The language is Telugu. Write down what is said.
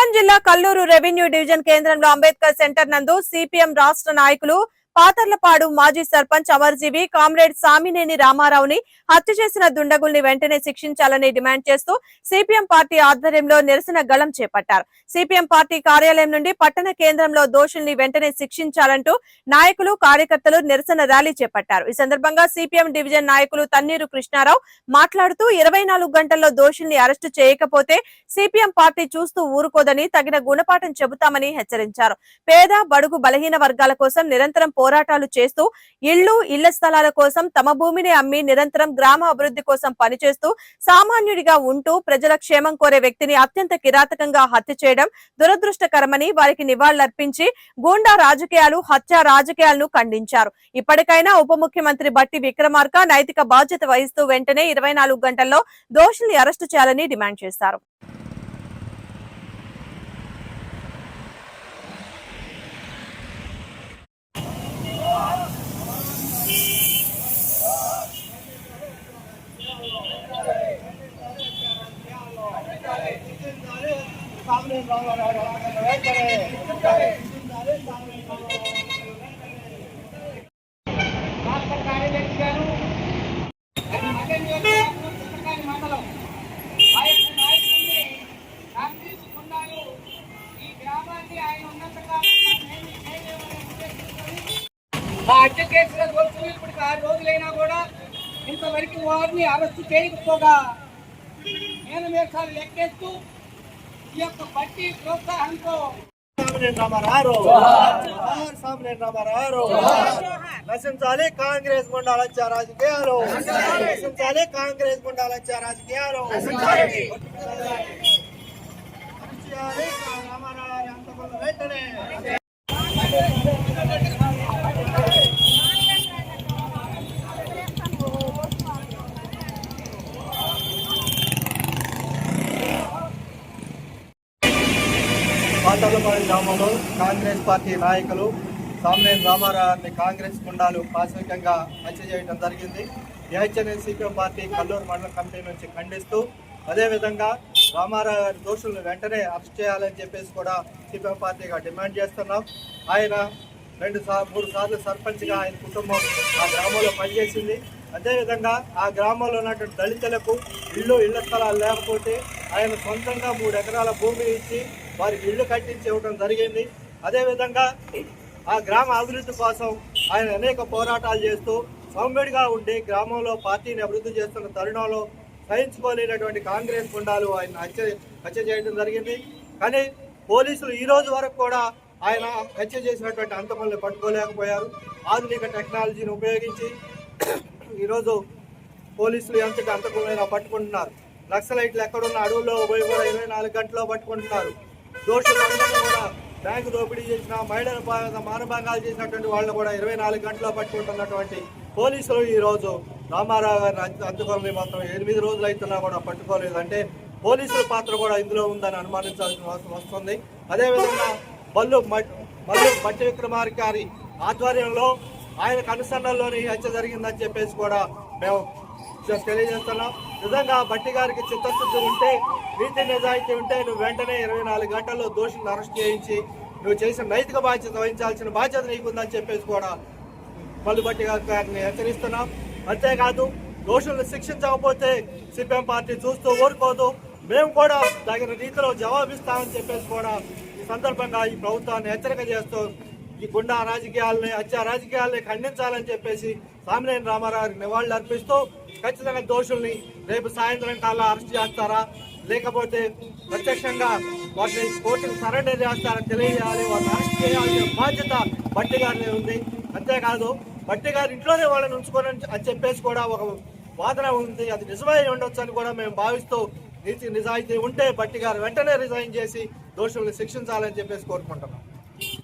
ఖమ్మం జిల్లా కల్లూరు రెవెన్యూ డివిజన్ కేంద్రంలో అంబేద్కర్ సెంటర్ నందు సిపిఎం రాష్ట్ర నాయకులు పాతర్లపాడు మాజీ సర్పంచ్ అమర్జీవి కామ్రేడ్ సామినేని రామారావుని హత్య చేసిన దుండగుల్ని వెంటనే శిక్షించాలని డిమాండ్ చేస్తూ సిపిఎం పార్టీ ఆధ్వర్యంలో నిరసన గళం చేపట్టారు. సిపిఎం పార్టీ కార్యాలయం నుండి పట్టణ కేంద్రంలో దోషుల్ని వెంటనే శిక్షించాలంటూ నాయకులు కార్యకర్తలు నిరసన ర్యాలీ చేపట్టారు. ఈ సందర్భంగా సిపిఎం డివిజన్ నాయకులు తన్నీరు కృష్ణారావు మాట్లాడుతూ ఇరవై నాలుగు గంటల్లో దోషుల్ని అరెస్టు చేయకపోతే సిపిఎం పార్టీ చూస్తూ ఊరుకోదని తగిన గుణపాఠం చెబుతామని హెచ్చరించారు. పేద బడుగు బలహీన వర్గాల కోసం నిరంతరం పోరాటాలు చేస్తూ ఇళ్ళు ఇళ్ళ స్థలాల కోసం తమ భూమిని అమ్మి నిరంతరం గ్రామ అభివృద్ధి కోసం పనిచేస్తూ సామాన్యుడిగా ఉంటూ ప్రజల క్షేమం కోరే వ్యక్తిని అత్యంత కిరాతకంగా హత్య చేయడం దురదృష్టకరమని వారికి నివాళులర్పించి గూండా రాజకీయాలు హత్య రాజకీయాలను ఖండించారు. ఇప్పటికైనా ఉప ముఖ్యమంత్రి బట్టి విక్రమార్క నైతిక బాధ్యత వహిస్తూ వెంటనే ఇరవై నాలుగు గంటల్లో దోషుల్ని అరెస్టు చేయాలని డిమాండ్ చేశారు రాష్ట్ర కార్యదర్శి గారు మటన్ నియోజకవర్గం పుస్తకాని మండలం ఆ యొక్క నాయకుడిని కాంగ్రెస్ గుండాలు ఈ గ్రామాన్ని ఆయన ఉన్నంతకాలం ఏమీ చేయలేమనే ఉద్దేశంతోని ఆ హత్య కేసు రోజులు ఇప్పటికి ఆరు రోజులైనా కూడా ఇంతవరకు వారిని అరెస్టు చేయకపోగా నేను మేసాలు లెక్కేస్తూ ఈ యొక్క బట్టి ప్రోత్సాహంతో సామినేని రామారావు జోహార్ సామినేని రామారావు నశించాలి కాంగ్రెస్ గుండాలచ్చ రాజకీయాలు నశించాలి కాంగ్రెస్ గుండాలచ్చ రాజకీయాలు చేయాలి రామారావు అంతకున్న వెంటనే పాతలపాడు గ్రామంలో కాంగ్రెస్ పార్టీ నాయకులు సామినేని రామారావుని కాంగ్రెస్ గుండాలు ప్రాథమికంగా హత్య చేయడం జరిగింది. ఈ సిపిఎం పార్టీ కల్లూరు మండల కమిటీ నుంచి ఖండిస్తూ అదేవిధంగా రామారావు గారి దోషులను వెంటనే అరెస్ట్ చేయాలని చెప్పేసి కూడా సిపిఎం పార్టీగా డిమాండ్ చేస్తున్నాం. ఆయన రెండు సార్ మూడు సార్లు సర్పంచ్గా ఆయన కుటుంబం ఆ గ్రామంలో పనిచేసింది. అదేవిధంగా ఆ గ్రామంలో ఉన్నటువంటి దళితులకు ఇల్లు ఇళ్ళ స్థలాలు లేకపోతే ఆయన సొంతంగా మూడు ఎకరాల భూమి ఇచ్చి వారికి ఇల్లు కట్టించి ఇవ్వడం జరిగింది. అదేవిధంగా ఆ గ్రామ అభివృద్ధి కోసం ఆయన అనేక పోరాటాలు చేస్తూ సౌమ్యుడిగా ఉండి గ్రామంలో పార్టీని అభివృద్ధి చేస్తున్న తరుణంలో సహించుకోలేనటువంటి కాంగ్రెస్ గుండాలు ఆయన హత్య హత్య చేయడం జరిగింది. కానీ పోలీసులు ఈ రోజు వరకు కూడా ఆయన హత్య చేసినటువంటి అంతమల్ని పట్టుకోలేకపోయారు. ఆధునిక టెక్నాలజీని ఉపయోగించి ఈరోజు పోలీసులు ఎంతటి అంతకులైనా పట్టుకుంటున్నారు? నక్సలైట్లు ఎక్కడున్న అడవుల్లో పోయి కూడా ఇరవై నాలుగు గంటల్లో పట్టుకుంటున్నారు. దోషులందరూ కూడా బ్యాంకు దోపిడీ చేసిన మహిళల మానభంగాలు చేసినటువంటి వాళ్ళని కూడా ఇరవై నాలుగు గంటల్లో పట్టుకుంటున్నటువంటి పోలీసులు ఈరోజు రామారావు గారిని అంత- అందుకొని ఎనిమిది రోజులు అవుతున్నా కూడా పట్టుకోలేదు. అంటే పోలీసుల పాత్ర కూడా ఇందులో ఉందని అనుమానించాల్సిన అవసరం వస్తుంది. అదేవిధంగా బల్లు మల్లు బట్టి విక్రమార్కారి ఆధ్వర్యంలో ఆయన కనుసన్నల్లోని హత్య జరిగిందని చెప్పేసి కూడా మేము తెలియజేస్తున్నాం. నిజంగా బట్టి గారికి చిత్తశుద్ధి ఉంటే నీతి నిజాయితీ ఉంటే నువ్వు వెంటనే ఇరవై నాలుగు గంటల్లో దోషులను అరెస్ట్ చేయించి నువ్వు చేసిన నైతిక బాధ్యత వహించాల్సిన బాధ్యత నీకుందని చెప్పేసి కూడా మల్లుబట్టి గారిని హెచ్చరిస్తున్నాం. అంతేకాదు దోషులను శిక్షించకపోతే సిపిఎం పార్టీ చూస్తూ ఊరుకోదు. మేము కూడా తగిన రీతిలో జవాబిస్తామని చెప్పేసి కూడా ఈ సందర్భంగా ఈ ప్రభుత్వాన్ని హెచ్చరిక చేస్తూ ఈ గుండా రాజకీయాలని హత్య రాజకీయాలని ఖండించాలని చెప్పేసి సామినేని రామారావు నివాళులు అర్పిస్తూ ఖచ్చితంగా దోషుల్ని రేపు సాయంత్రం కాలం అరెస్ట్ చేస్తారా? లేకపోతే ప్రత్యక్షంగా వాటిని కోర్టుకు సరెండర్ చేస్తారని తెలియజేయాలి వాళ్ళని అరెస్ట్ చేయాల్సిన బాధ్యత బట్టి గారిని ఉంది. అంతేకాదు బట్టి గారి ఇంట్లోనే వాళ్ళని ఉంచుకొని అని చెప్పేసి కూడా ఒక వాదన ఉంది. అది నిజమై ఉండొచ్చు అని కూడా మేము భావిస్తూ నీతి నిజాయితీ ఉంటే బట్టి గారు వెంటనే రిజైన్ చేసి దోషుల్ని శిక్షించాలని చెప్పేసి కోరుకుంటున్నాం.